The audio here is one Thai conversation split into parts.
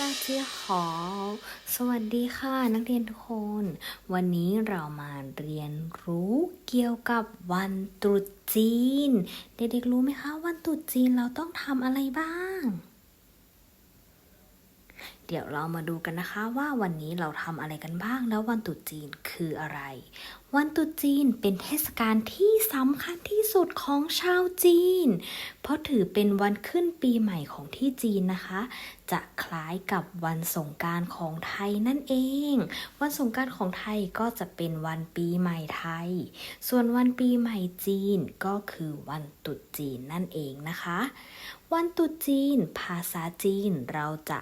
ตาเจียหอสวัสดีค่ะนักเรียนทุกคน วันนี้เรามาเรียนรู้เกี่ยวกับวันตรุษจีน เด็กๆรู้ไหมคะ วันตรุษจีนเราต้องทำอะไรบ้าง เดี๋ยวเรามาดูกันนะคะว่าวันนี้เราทำอะไรกันบ้างแล้ววันตรุษจีนคืออะไร วันตรุษจีนเป็นเทศกาลที่สำคัญที่สุดของชาวจีน เพราะถือเป็นวันขึ้นปีใหม่ของที่จีนนะคะ จะคล้ายกับวันสงการของไทยนั่นเอง วันสงการของไทยก็จะเป็นวันปีใหม่ไทย ส่วนวันปีใหม่จีนก็คือวันตรุษจีนนั่นเองนะคะ วันตรุษจีน ภาษาจีนเราจะ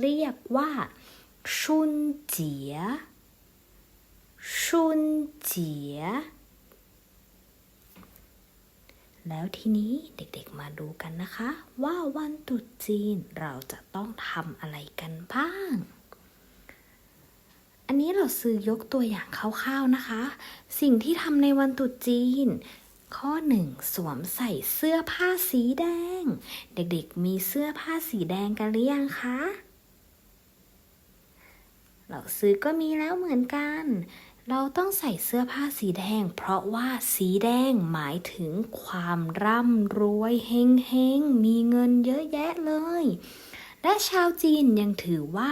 เรียกว่าชุนเจียชุนเจียแล้วทีนี้เด็กๆมาดูกันนะคะ ว่าวันตรุษจีนเราจะต้องทำอะไรกันบ้าง อันนี้เราซื้อยกตัวอย่างคร่าวๆนะคะ สิ่งที่ทำในวันตรุษจีน ข้อหนึ่งสวมใส่เสื้อผ้าสีแดง เด็กๆมีเสื้อผ้าสีแดงกันหรือยังคะ เราซื้อก็มีแล้วเหมือนกัน เราต้องใส่เสื้อผ้าสีแดง เพราะว่าสีแดงหมายถึงความร่ำรวยเฮงเฮงมีเงินเยอะแยะเลย และชาวจีนยังถือว่า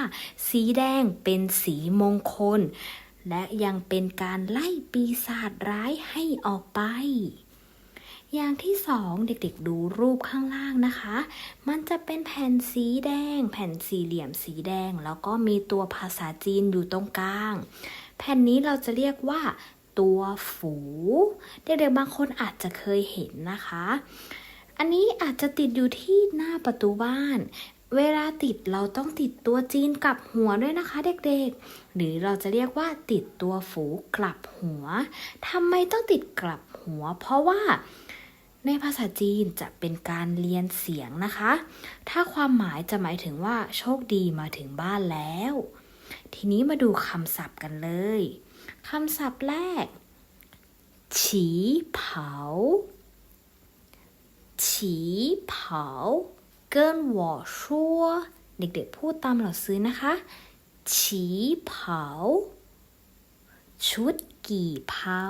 สีแดงเป็นสีมงคล และยังเป็นการไล่ปีศาจร้ายให้ออกไป อย่างที่สองเด็กๆดูรูปข้างล่างนะคะ มันจะเป็นแผ่นสีแดง แผ่นสี่เหลี่ยมสีแดง แล้วก็มีตัวภาษาจีนอยู่ตรงกลาง แผ่นนี้เราจะเรียกว่าตัวฝู เด็กๆบางคนอาจจะเคยเห็นนะคะ อันนี้อาจจะติดอยู่ที่หน้าประตูบ้าน เวลาติดเราต้องติดตัวจีนกลับหัวด้วยนะคะ เด็กๆ หรือเราจะเรียกว่าติดตัวฝูกลับหัวทำไมต้องติดกลับหัว เพราะว่า ในภาษาจีนจะเป็นการเรียนเสียงนะคะ ถ้าความหมายจะหมายถึงว่าโชคดีมาถึงบ้านแล้ว ทีนี้มาดูคำศัพท์กันเลย คำศัพท์แรก ฉีเผา ฉีเผา เกินหวอชัวเด็กๆพูดตามเราซื้อนะคะ ฉีเผา ชุด กี่เผา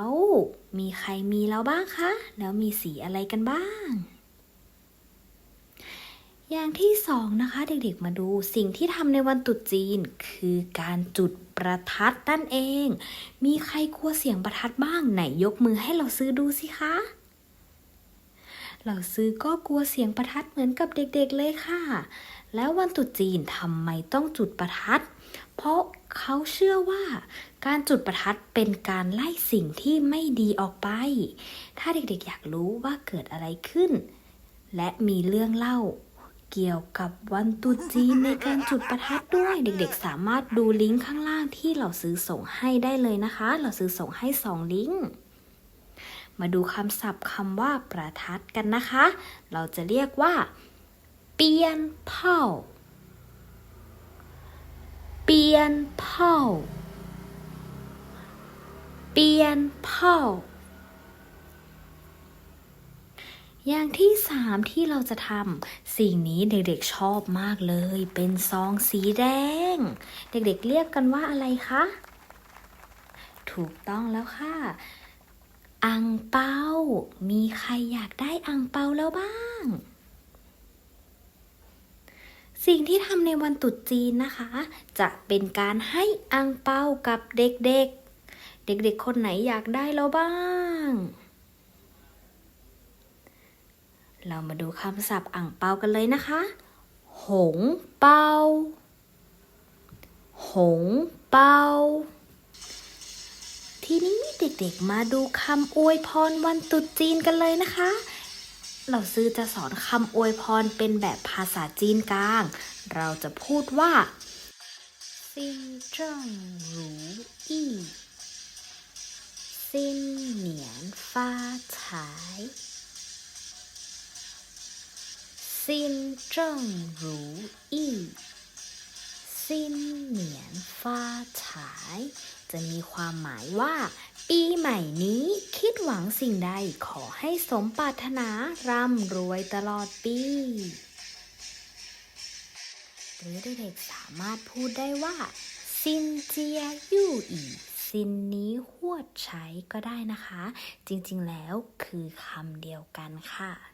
มีใครมีแล้วบ้างคะ แล้วมีสีอะไรกันบ้าง อย่างที่สองนะคะ เด็กๆมาดูสิ่งที่ทำในวันตรุษจีน คือการจุดประทัดนั่นเอง มีใครกลัวเสียงประทัดบ้างไหนยกมือให้เราซื้อดูสิคะ เราซื้อก็กลัวเสียงประทัดเหมือนกับเด็กๆเลยค่ะ แล้ววันตรุษจีนทำไมต้องจุดประทัด เพราะเขาเชื่อว่าการจุดประทัดเป็นการไล่สิ่งที่ไม่ดีออกไป ถ้าเด็กๆอยากรู้ว่าเกิดอะไรขึ้น และมีเรื่องเล่าเกี่ยวกับวันตรุษจีนในการจุดประทัดด้วย เด็กๆ สามารถดูลิงก์ข้างล่างที่เราซื้อส่งให้ได้เลยนะคะ เราซื้อส่งให้สองลิงก์ มาดูคำศัพท์คำว่าประทัดกันนะคะ เราจะเรียกว่าเปียนเผาเปียนเผาเปียนเผาอย่างที่สามที่เราจะทำสิ่งนี้เด็กๆชอบมากเลย เป็นซองสีแดง เด็กๆเรียกกันว่าอะไรคะ ถูกต้องแล้วค่ะ อังเปา มีใครอยากได้อังเปาแล้วบ้าง สิ่งที่ทำในวันตรุษจีนนะคะ จะเป็นการให้อังเปากับเด็กๆ เด็กๆ คนไหนอยากได้แล้วบ้าง เรามาดูคำศัพท์อังเปากันเลยนะคะ หงเปา หงเปา ทีนี้เด็กๆมาดูคำอวยพรวันตรุษจีนกันเลยนะคะ เราซื้อจะสอนคำอวยพรเป็นแบบภาษาจีนกลาง เราจะพูดว่าซินเจิ้งหรูอี้ซินเหนียนฟ้าฉายซินเจิ้งหรูอี้ซินเหนียนฟ้าฉาย จะมีความหมายว่า ปีใหม่นี้คิดหวังสิ่งใดขอให้สมปรารถนาร่ำรวยตลอดปี หรือเด็กๆสามารถพูดได้ว่าซินเจียยู่อีซินนี้หวดใช้ก็ได้นะคะ จริงๆแล้วคือคำเดียวกันค่ะ